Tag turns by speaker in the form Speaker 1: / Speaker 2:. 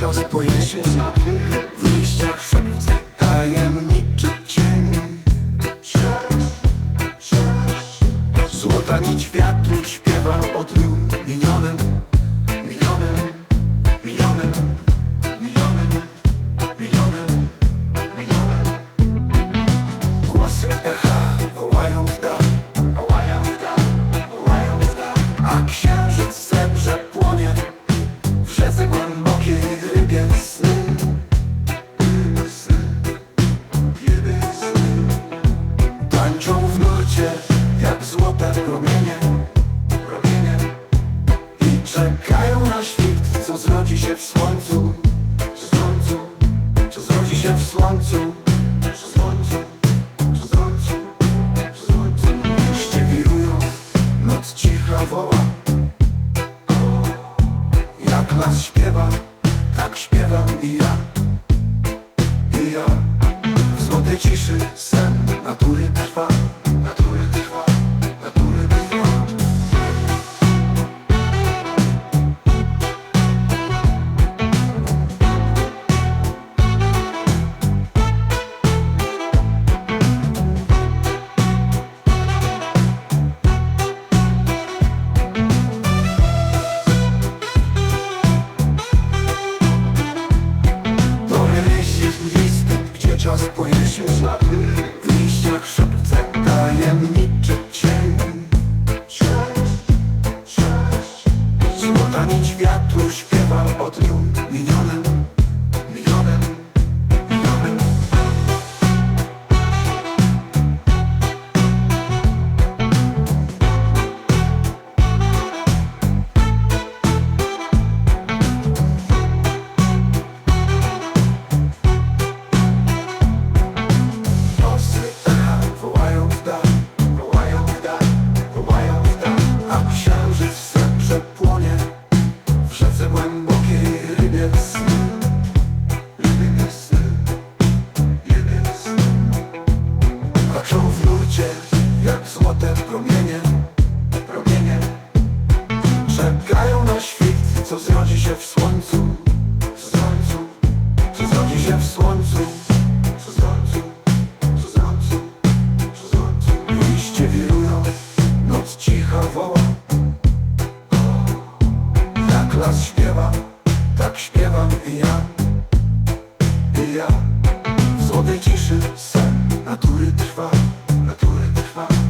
Speaker 1: Pojedzie się. W liściach Tajemniczy cień. Złota nić wiatru śpiewa o dniu minionym Minionym jak złote promienie Promienie I czekają na świt, co zrodzi się w słońcu W słońcu, co zrodzi się w słońcu słońcu, w słońcu, słońcu. Liście wirują, noc cicha woła. Jak las śpiewa, tak śpiewam i ja. I ja. W złotej ciszy sen natury trwa czas płynie się W liściach szepce tajemniczy cień. Złota nić wiatru śpiewa o dniu. Minionym, sny, rybie sny Patrzą w nurcie jak złote promienie, promienie Czekają na świt, co zrodzi się w słońcu, w słońcu. Co zrodzi się w słońcu, w słońcu co słońcu, co słońcu. Liście wirują, noc cicha woła. Las śpiewa, tak śpiewam i ja, i ja. W słodej ciszy sen Natury trwa, natury trwa.